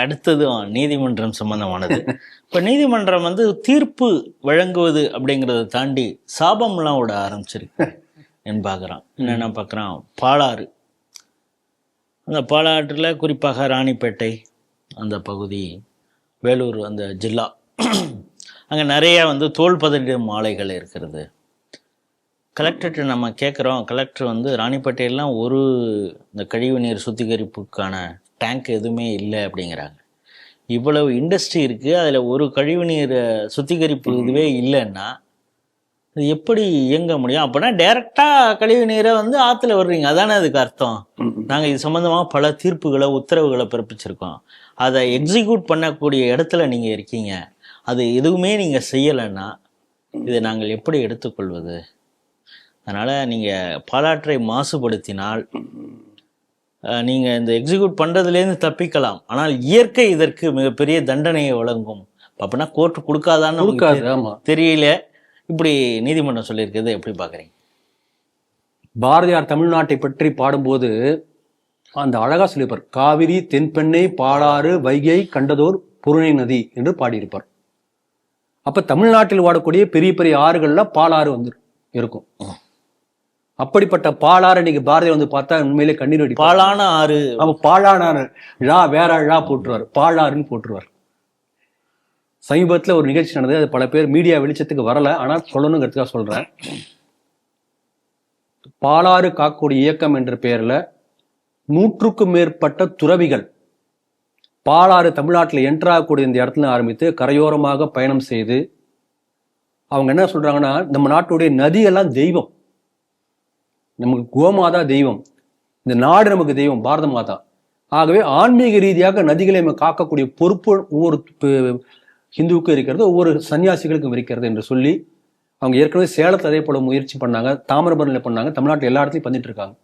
அடுத்ததும் நீதிமன்றம் சம்பந்தமானது. இப்போ நீதிமன்றம் வந்து தீர்ப்பு வழங்குவது அப்படிங்கிறத தாண்டி சாபம்லாம் விட ஆரம்பிச்சிருக்கு என்று பார்க்குறான் என்னென்ன பார்க்குறான் பாலாறு. அந்த பாலாற்றில் குறிப்பாக ராணிப்பேட்டை அந்த பகுதி வேலூர் அந்த ஜில்லா. அங்கே நிறையா வந்து தோல் பதனிடும் ஆலைகள் இருக்கிறது. கலெக்டர்கிட்ட நம்ம கேட்குறோம். கலெக்டர் வந்து ராணிப்பேட்டையெல்லாம் ஒரு இந்த கழிவு நீர் சுத்திகரிப்புக்கான டேங்க் எதுவுமே இல்லை அப்படிங்கிறாங்க. இவ்வளவு இண்டஸ்ட்ரி இருக்குது அதில் ஒரு கழிவு நீர் சுத்திகரிப்பு இதுவே இல்லைன்னா இது எப்படி இயங்க முடியும்? அப்படின்னா டைரெக்டாக கழிவு நீரை வந்து ஆற்றுல விடுறீங்க. அதானே அதுக்கு அர்த்தம்? நாங்கள் இது சம்மந்தமாக பல தீர்ப்புகளை உத்தரவுகளை பிறப்பிச்சிருக்கோம். அதை எக்ஸிக்யூட் பண்ணக்கூடிய இடத்துல நீங்கள் இருக்கீங்க. அது எதுவுமே நீங்கள் செய்யலைன்னா இதை நாங்கள் எப்படி எடுத்துக்கொள்வது? அதனால் நீங்கள் பாலாற்றை மாசுபடுத்தினால் நீங்கள் இந்த எக்ஸிக்யூட் பண்ணுறதுலேருந்து தப்பிக்கலாம். ஆனால் இயற்கை இதற்கு மிகப்பெரிய தண்டனையை வழங்கும். அப்படின்னா கோர்ட் கொடுக்காதான்னு தெரியல. இப்படி நீதிமன்றம் சொல்லியிருக்கிறது எப்படி பார்க்குறீங்க? பாரதியார் தமிழ்நாட்டை பற்றி பாடும்போது அந்த அழகா சொல்லியிருப்பார் காவிரி தென்பெண்ணை பாலாறு வைகை கண்டதோர் புருணை நதி என்று பாடியிருப்பார். அப்ப தமிழ்நாட்டில் வாடக்கூடிய பெரிய பெரிய ஆறுகள்ல பாலாறு வந்து இருக்கும். அப்படிப்பட்ட பாலாறு இன்னைக்கு பாரதியார் வந்து பார்த்தா உண்மையிலே கண்ணீர் வடி பாலான ஆறு. அவ பாழானாரு. ழா வேற ழா போட்டுருவார். பாழாறுன்னு போட்டுருவார். சமீபத்துல ஒரு நிகழ்ச்சி நடந்தது. அது பல பேர் மீடியா வெளிச்சத்துக்கு வரல. ஆனா சொல்லணுங்கிறதுக்காக சொல்றேன். பாலாறு காக்கக்கூடிய இயக்கம் என்ற பெயர்ல நூற்றுக்கும் மேற்பட்ட துறவிகள் பாலாறு தமிழ்நாட்டில் என்ட்ராகக்கூடிய இந்த இடத்துல ஆரம்பித்து கரையோரமாக பயணம் செய்து அவங்க என்ன சொல்றாங்கன்னா நம்ம நாட்டுடைய நதியெல்லாம் தெய்வம். நமக்கு கோமாதா தெய்வம். இந்த நாடு நமக்கு தெய்வம் பாரத மாதா. ஆகவே ஆன்மீக ரீதியாக நதிகளை நம்ம காக்கக்கூடிய பொறுப்பு ஒவ்வொரு ஹிந்துவுக்கும் இருக்கிறது ஒவ்வொரு சன்னியாசிகளுக்கும் இருக்கிறது என்று சொல்லி அவங்க ஏற்கனவே சேலத்தில் அதே போல முயற்சி பண்ணாங்க தாமிரபரணியில் பண்ணாங்க தமிழ்நாட்டில் எல்லா இடத்துலையும் பண்ணிட்டு இருக்காங்க.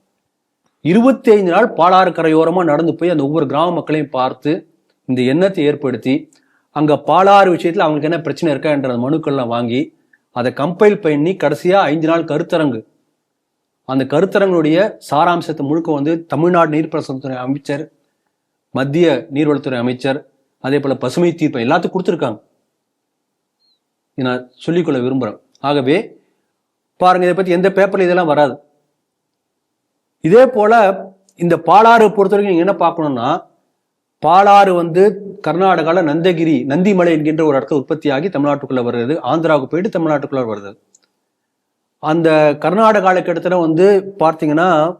இருபத்தி ஐந்து நாள் பாலாறு கரையோரமாக நடந்து போய் அந்த ஒவ்வொரு கிராம மக்களையும் பார்த்து இந்த எண்ணத்தை ஏற்படுத்தி அங்கே பாலாறு விஷயத்தில் அவங்களுக்கு என்ன பிரச்சனை இருக்கா என்ற மனுக்கள்லாம் வாங்கி அதை கம்பைல் பண்ணி கடைசியாக ஐந்து நாள் கருத்தரங்கு அந்த கருத்தரங்களுடைய சாராம்சத்தை முழுக்க வந்து தமிழ்நாடு நீர்ப்பாசனத்துறை அமைச்சர் மத்திய நீர்வளத்துறை அமைச்சர் அதே போல பசுமை தீர்ப்பம் எல்லாத்துக்கும் கொடுத்துருக்காங்க. இதை நான் சொல்லிக்கொள்ள விரும்புகிறேன் ஆகவே பாருங்க இதை பற்றி எந்த பேப்பர்ல இதெல்லாம் வராது. இதே போல இந்த பாலாறு பொறுத்த வரைக்கும் என்ன பார்க்கணும்னா பாலாறு வந்து கர்நாடகால நந்தகிரி நந்திமலை என்கின்ற ஒரு இடத்துல உற்பத்தியாகி தமிழ்நாட்டுக்குள்ளே வருகிறது ஆந்திராவுக்கு போயிட்டு தமிழ்நாட்டுக்குள்ளே வருது. அந்த கர்நாடகாவில் கிட்டத்தட்ட வந்து பார்த்தீங்கன்னா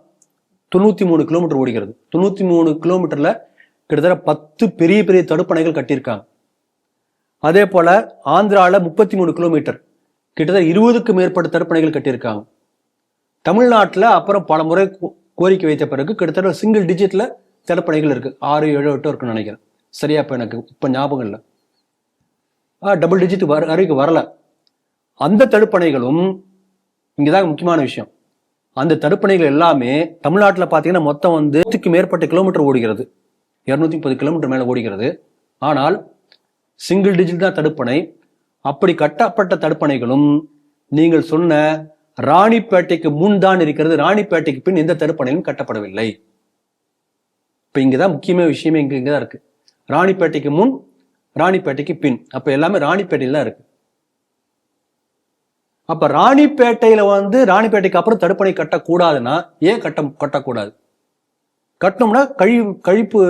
தொண்ணூற்றி மூணு கிலோமீட்டர் ஓடிக்கிறது. தொண்ணூற்றி மூணு கிலோமீட்டரில் கிட்டத்தட்ட பத்து பெரிய பெரிய தடுப்பணைகள் கட்டியிருக்காங்க. அதே போல் ஆந்திராவில் முப்பத்தி மூணு கிலோமீட்டர் கிட்டத்தட்ட இருபதுக்கும் மேற்பட்ட தடுப்பணைகள் கட்டியிருக்காங்க. தமிழ்நாட்டில் அப்புறம் பல முறை கோ- கோரிக்கை வைத்த பிறகு கிட்டத்தட்ட சிங்கிள் டிஜிட்டில் தடுப்பணைகள் இருக்குது ஆறு ஏழு எட்டு இருக்குன்னு நினைக்கிறேன். சரியா இப்போ எனக்கு இப்போ ஞாபகம் இல்லை. டபுள் டிஜிட் வர வரைக்கும் வரல. அந்த தடுப்பணைகளும் இங்கதான் முக்கியமான விஷயம். அந்த தடுப்பணைகள் எல்லாமே தமிழ்நாட்டில் பார்த்தீங்கன்னா மொத்தம் வந்து நூற்றுக்கு மேற்பட்ட கிலோமீட்டர் ஓடுகிறது. இரநூத்தி முப்பது கிலோமீட்டர் மேலே ஓடுகிறது ஆனால் சிங்கிள் டிஜிட் தான் தடுப்பணை. அப்படி கட்டப்பட்ட தடுப்பணைகளும் நீங்கள் சொன்ன ராணிப்பேட்டைக்கு முன் தான் இருக்கிறது. ராணிப்பேட்டைக்கு பின் எந்த தடுப்பணையும் கட்டப்படவில்லை. இப்போ இங்கே தான் முக்கியமான விஷயமே இங்கே இங்கே தான் இருக்குது ராணிப்பேட்டைக்கு முன் ராணிப்பேட்டைக்கு பின். அப்போ எல்லாமே ராணிப்பேட்டையில் தான் இருக்குது அப்ப ராணிப்பேட்டையில வந்து ராணிப்பேட்டைக்கு அப்புறம் தடுப்பணை கட்டக்கூடாதுன்னா ஏன் கட்ட கட்டக்கூடாது? கட்டணும்னா கழிவு கழிப்பு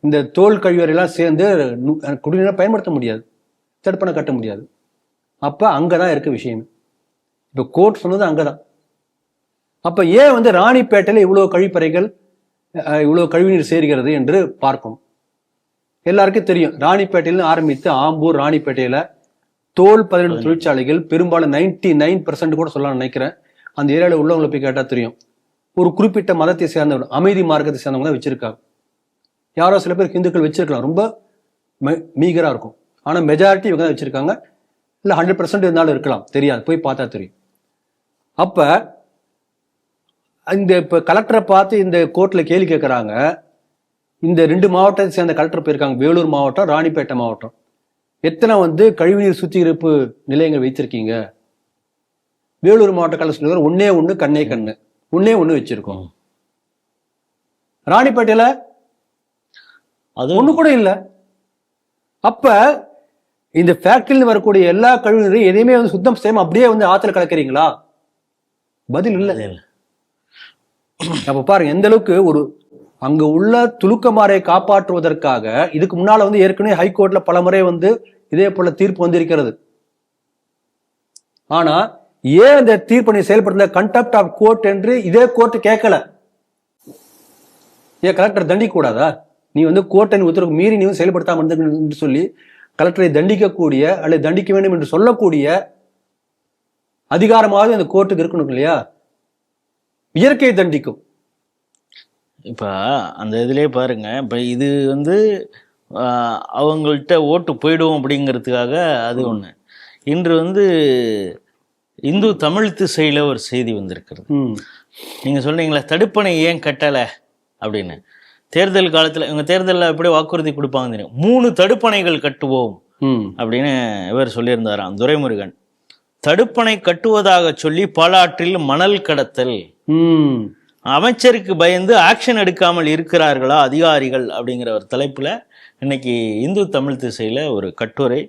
இந்த தோல் கழிவறையெல்லாம் சேர்ந்து குடிநீரை பயன்படுத்த முடியாது. தடுப்பணை கட்ட முடியாது. அப்ப அங்கதான் இருக்க விஷயம். இப்ப கோர்ட் சொன்னது அங்கதான். அப்ப ஏன் வந்து ராணிப்பேட்டையில இவ்வளவு கழிப்பறைகள் இவ்வளோ இவ்வளவு கழிவுநீர் சேர்கிறது என்று பார்க்கணும். எல்லாருக்கும் தெரியும். ராணிப்பேட்டையில ஆரம்பித்து ஆம்பூர் ராணிப்பேட்டையில தோல் பதினெட்டு தொழிற்சாலைகள் பெரும்பாலும் நைன்டி நைன் கூட சொல்லலாம் நினைக்கிறேன். அந்த ஏரியாவில் உள்ளவங்களை போய் கேட்டால் தெரியும். ஒரு குறிப்பிட்ட மதத்தை சேர்ந்தவங்க அமைதி மார்க்கத்தை சேர்ந்தவங்க தான் வச்சிருக்காங்க. யாரோ சில பேர் ஹிந்துக்கள் வச்சிருக்கலாம். ரொம்ப மீகராக இருக்கும். ஆனால் மெஜாரிட்டி இவங்க தான் வச்சிருக்காங்க. இல்லை ஹண்ட்ரட் பர்சன்ட் இருந்தாலும் இருக்கலாம். தெரியாது. போய் பார்த்தா தெரியும். அப்போ இந்த இப்போ கலெக்டரை பார்த்து இந்த கோர்ட்டில் கேள்வி கேட்குறாங்க இந்த ரெண்டு மாவட்டத்தை சேர்ந்த கலெக்டர் போயிருக்காங்க. வேலூர் மாவட்டம் ராணிப்பேட்டை மாவட்டம். எத்தனை வந்து கழிவுநீர் சுத்திகரிப்பு நிலையங்கள் வைத்திருக்கீங்க? வேலூர் மாவட்ட கலெக்டர் சொல்லுவார் ஒன்னே ஒண்ணு கண்ணே கண்ணு. ஒன்னே ஒண்ணு வச்சிருக்கோம். ராணிப்பேட்டையில அது ஒண்ணு கூட இல்ல. அப்ப இந்த ஃபேக்டரியில வரக்கூடிய எல்லா கழிவுநீரையும் எதையுமே வந்து சுத்தம் செய்யாம அப்படியே வந்து ஆத்துல கலக்குறீங்களா? பதில் இல்ல. இல்ல. அப்ப பாருங்க எந்த அளவுக்கு ஒரு அங்க உள்ள துலுக்கமாரை காப்பாற்றுவதற்காக இதுக்கு முன்னால வந்து ஏற்கனவே ஹைகோர்ட்ல பல முறை வந்து இதே போல தீர்ப்பு வந்திருக்கிறது. ஆனா ஏன் அந்த தீர்ப்பை நீ செயல்படுத்த கண்டெப்ட் ஆஃப் கோர்ட் என்று இதே கோர்ட் கேட்கல? ஏன் கலெக்டர் தண்டிக்க கூடாதா நீ வந்து கோர்ட்டின் உத்தரவு மீறி நீ செயல்படுத்தாம இருந்தீங்க என்று சொல்லி கலெக்டரை தண்டிக்கக்கூடிய அல்லது தண்டிக்க வேண்டும் என்று சொல்லக்கூடிய அதிகாரமாவது அந்த கோர்ட்டுக்கு இருக்கணும் இல்லையா? இயற்கையை தண்டிக்கும். இப்ப அந்த இதுலயே பாருங்க. இப்ப இது வந்து அவங்கள்ட்ட ஓட்டு போயிடும் அப்படிங்கிறதுக்காக அது ஒண்ணு. இன்று வந்து இந்து தமிழ் திசையில ஒரு செய்தி வந்திருக்கிறது. ம். நீங்க சொன்னீங்களே தடுப்பணை ஏன் கட்டல? அப்படின்னு. தேர்தல் காலத்துல இவங்க தேர்தலில் எப்படி வாக்குறுதி கொடுப்பாங்க தெரியும். மூணு தடுப்பணைகள் கட்டுவோம். அப்படின்னு இவர் சொல்லியிருந்தாராம். துரைமுருகன் தடுப்பணை கட்டுவதாக சொல்லி பாலாற்றில் மணல் கடத்தல். அமைச்சருக்கு பயந்து ஆக்ஷன் எடுக்காமல் இருக்கிறார்களா அதிகாரிகள் அப்படிங்கிற ஒரு தலைப்புல இன்னைக்கு இந்து தமிழ் திசையில ஒரு கட்டுரை.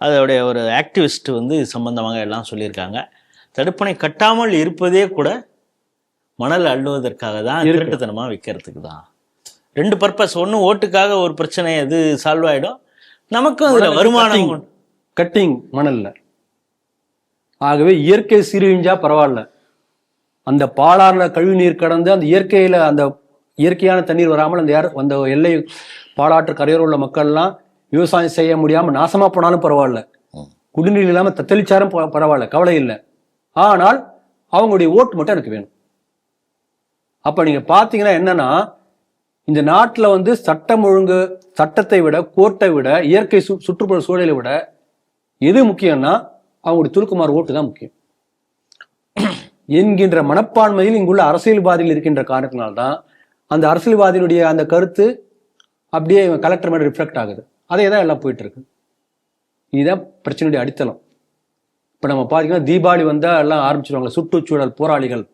அதோடைய ஒரு ஆக்டிவிஸ்ட் வந்து இது சம்பந்தமாக எல்லாம் சொல்லியிருக்காங்க. தடுப்பணை கட்டாமல் இருப்பதே கூட மணல் அள்ளுவதற்காக தான் இருக்கு. திருட்டுத்தனமா விற்கிறதுக்கு தான். ரெண்டு பர்பஸ் ஒன்று ஓட்டுக்காக ஒரு பிரச்சனை அது சால்வ் ஆயிடும். நமக்கும் அதுல வருமானம். கட்டிங் மணல்ல. ஆகவே இயற்கை சீரழிஞ்சா பரவாயில்ல. அந்த பாலாறுல கழிவு நீர் கடந்து அந்த இயற்கையில அந்த இயற்கையான தண்ணீர் வராமல் அந்த யார் அந்த எல்லை பாலாற்று கரையோரம் உள்ள மக்கள்லாம் விவசாயம் செய்ய முடியாம நாசமா போனாலும் பரவாயில்ல. குடிநீர் இல்லாம தத்தளிச்சாரும் பரவாயில்ல. கவலை இல்லை. ஆனால் அவங்களுடைய ஓட்டு மட்டும் எனக்கு வேணும். அப்ப நீங்க பாத்தீங்கன்னா என்னன்னா இந்த நாட்டுல வந்து சட்டம் ஒழுங்கு சட்டத்தை விட கோர்ட்டை விட இயற்கை சு சுற்றுப்புற சூழலை விட எது முக்கியம்னா அவங்களுடைய துருக்குமார் ஓட்டு தான் முக்கியம். என்கின்ற மனப்பான்மையில் இங்குள்ள அரசியல்வாதிகள் இருக்கின்ற காரணத்தினால்தான் அந்த அரசியல்வாதியினுடைய அந்த கருத்து அப்படியே கலெக்டர் மாதிரி ரிஃப்ளெக்ட் ஆகுது. அதே தான் எல்லாம் போயிட்டு இருக்கு இதுதான் பிரச்சனையுடைய அடித்தளம். இப்போ நம்ம பார்த்தீங்கன்னா தீபாவளி வந்தால் எல்லாம் ஆரம்பிச்சிருவாங்க. சுற்றுச்சூழல் போராளிகள்.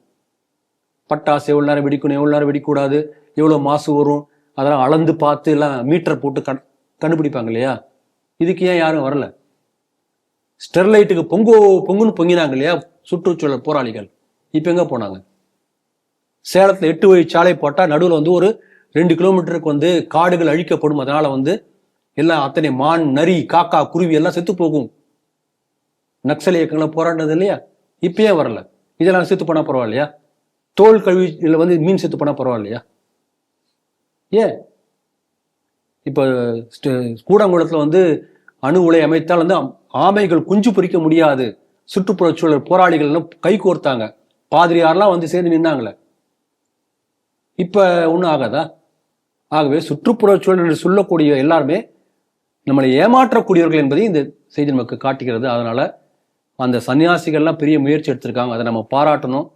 பட்டாசு எவ்வளோ நேரம் வெடிக்கணும் எவ்வளோ நேரம் வெடிக்கூடாது எவ்வளோ மாசு வரும் அதெல்லாம் அளந்து பார்த்து எல்லாம் மீட்டர் போட்டு கண் கண்டுபிடிப்பாங்க இல்லையா? இதுக்கு ஏன் யாரும் வரல? ஸ்டெர்லைட்டுக்கு பொங்கோ பொங்குன்னு பொங்கினாங்க இல்லையா? சுற்றுச்சூழல் போராளிகள். இப்போ எங்கே போனாங்க? சேலத்தில் எட்டு வழி சாலை போட்டால் நடுவில் வந்து ஒரு ரெண்டு கிலோமீட்டருக்கு வந்து காடுகள் அழிக்கப்படும். அதனால் வந்து எல்லாம் அத்தனை மான் நரி காக்கா குருவி எல்லாம் செத்து போகும். நக்சல் இயக்கங்களை போராடினது இல்லையா? இப்ப ஏன் வரல. இதெல்லாம் செத்து போனால் பரவாயில்லையா? தோல் கழுவி இதில் வந்து மீன் செத்து போனால் பரவாயில்லையா? ஏன்? இப்போ கூடங்குளத்தில் வந்து அணு உலை அமைத்தால் வந்து ஆமைகள் குஞ்சு பொரிக்க முடியாது. சுற்றுப்புறச் சூழல் போராளிகள் எல்லாம் கை கோர்த்தாங்க. பாதிரியார்லாம் வந்து சேர்ந்து நின்னாங்களே. இப்போ ஒன்றும் ஆகாதா? ஆகவே சுற்றுப்புற சூழல் என்று சொல்லக்கூடிய எல்லாருமே நம்மளை ஏமாற்றக்கூடியவர்கள் என்பதையும் இந்த செய்தி நமக்கு காட்டுகிறது. அதனால் அந்த சன்னியாசிகள்லாம் பெரிய முயற்சி எடுத்திருக்காங்க. அதை நம்ம பாராட்டணும்.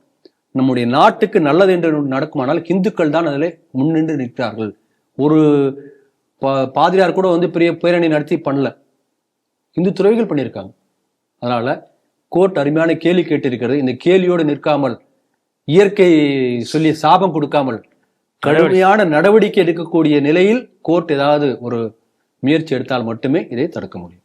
நம்முடைய நாட்டுக்கு நல்லது என்று நடக்குமானால் ஹிந்துக்கள் தான் அதில் முன்னின்று நிற்கிறார்கள். ஒரு பா- பாதிரியார் கூட வந்து பெரிய பேரணி நடத்தி பண்ணல. இந்து துறவிகள் பண்ணியிருக்காங்க. அதனால் கோர்ட் அருமையான கேள்வி கேட்டிருக்கிறது. இந்த கேள்வியோடு நிற்காமல் இயற்கை சொல்லி சாபம் கொடுக்காமல் கடுமையான நடவடிக்கை எடுக்கக்கூடிய நிலையில் கோர்ட் ஏதாவது ஒரு முயற்சி எடுத்தால் மட்டுமே இதை தடுக்க முடியும்.